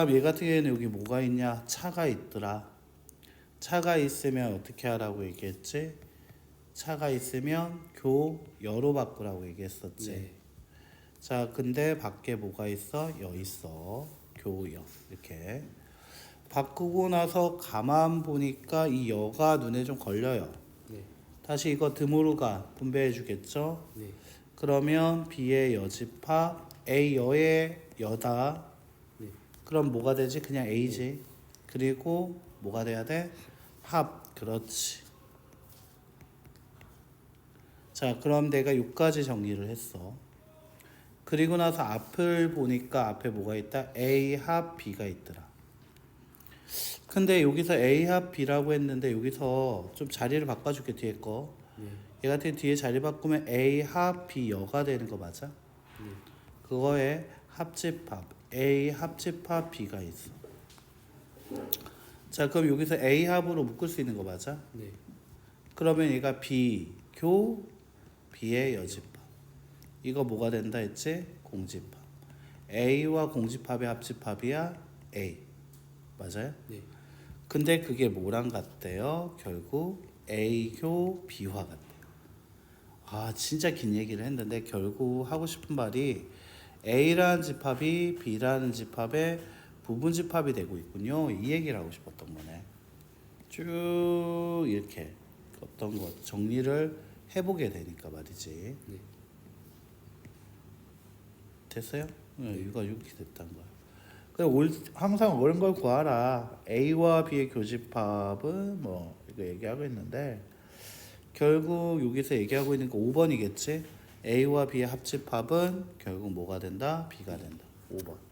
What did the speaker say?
다음 얘 같은 경우에는 여기 뭐가 있냐? 차가 있더라. 차가 있으면 어떻게 하라고 얘기했지? 차가 있으면 교 여로 바꾸라고 얘기했었지. 네. 자, 근데 밖에 뭐가 있어? 여 있어. 교여. 이렇게. 바꾸고 나서 가만 보니까 이 여가 눈에 좀 걸려요. 네. 다시 이거 드모르가 분배해 주겠죠? 네. 그러면 B의 여집합 A 여의 여다. 네. 그럼 뭐가 되지? 그냥 A지. 그리고 뭐가 돼야 돼? 합. 그렇지. 자, 그럼 내가 6까지 정리를 했어. 그리고 나서 앞을 보니까 앞에 뭐가 있다? A 합 B가 있더라. 근데 여기서 A 합 B라고 했는데 여기서 좀 자리를 바꿔줄게 뒤에 거. 네. 얘 같은 뒤에 자리 바꾸면 A 합 B 여가 되는 거 맞아? 네. 그거에 합집합 A 합집합 B가 있어. 자 그럼 여기서 A 합으로 묶을 수 있는 거 맞아? 네. 그러면 얘가 B 교 B의 여집합. 이거 뭐가 된다 했지? 공집합. A와 공집합의 합집합이야 A. 맞아요? 네. 근데 그게 뭐랑 같대요? 결국 A교 B화 같대요. 아 진짜 긴 얘기를 했는데 결국 하고 싶은 말이 A라는 집합이 B라는 집합의 부분 집합이 되고 있군요. 이 얘기를 하고 싶었던 거네. 쭉 이렇게 어떤 것 정리를 해보게 되니까 말이지. 네. 됐어요? 네, 이거 이렇게 됐다는 거야. 올, 항상 옳은 걸 구하라. A와 B의 교집합은 뭐 이거 얘기하고 있는데 결국 여기서 얘기하고 있는 거 5번이겠지? A와 B의 합집합은 결국 뭐가 된다? B가 된다. 5번.